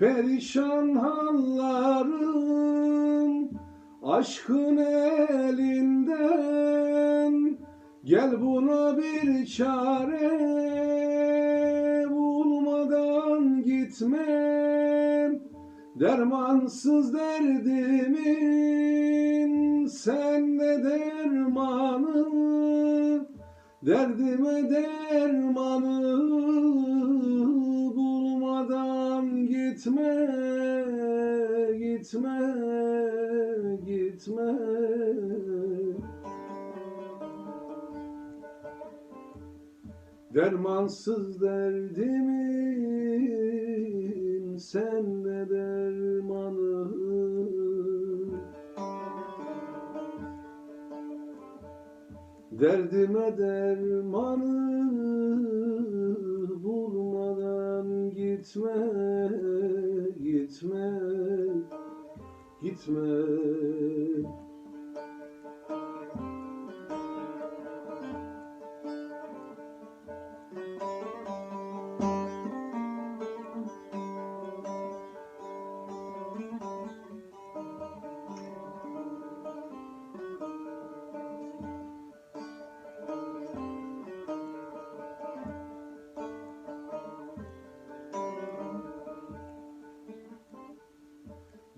Perişan hallarım aşkın elinden. Gel buna bir çare bulmadan gitmem. Dermansız derdimin sende dermanı? Derdime dermanı. bulmadan gitme, gitme, gitme. Dermansız derdimin sende dermanı Derdime dermanı bulmadan gitme, gitme.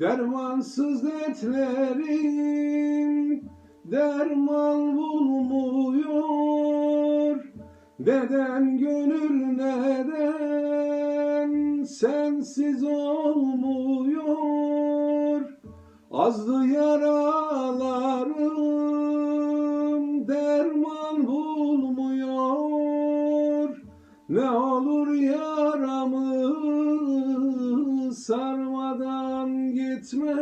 Dermansız dertlerim derman bulmuyor. Neden gönül neden sensiz olmuyor? Azdı yaralarım derman bulmuyor. Ne olur yaramı sarmadan gitme,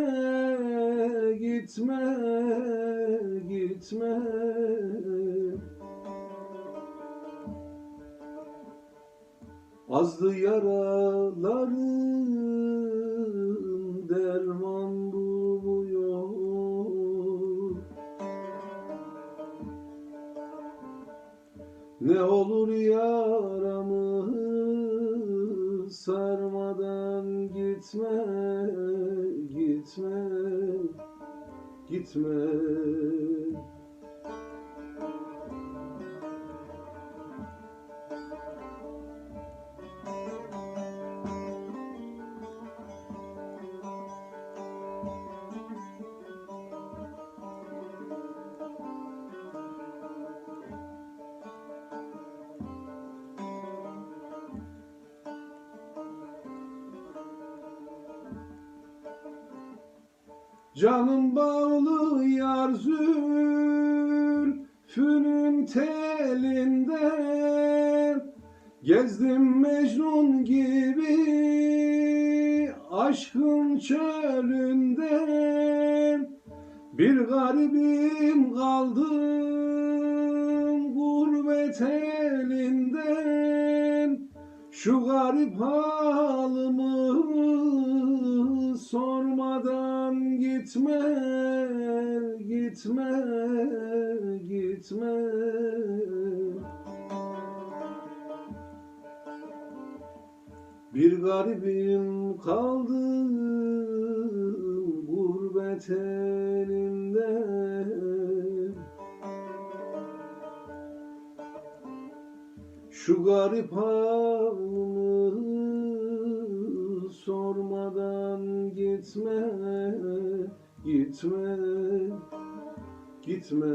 gitme, gitme. Azdı yaralarım derman bulmuyor. Ne olur yaramı sarmadan gitme, gitme, gitme. Canım bağlı yar zülfünün telinden Gezdim Mecnun gibi aşkın çölünden Bir garibim kaldım gurbet elinden Şu garip halımı sormadan gitme, gitme, gitme. Bir garibim kaldım gurbet elinde. Şu garip halımı sormadan gitme, gitme, gitme.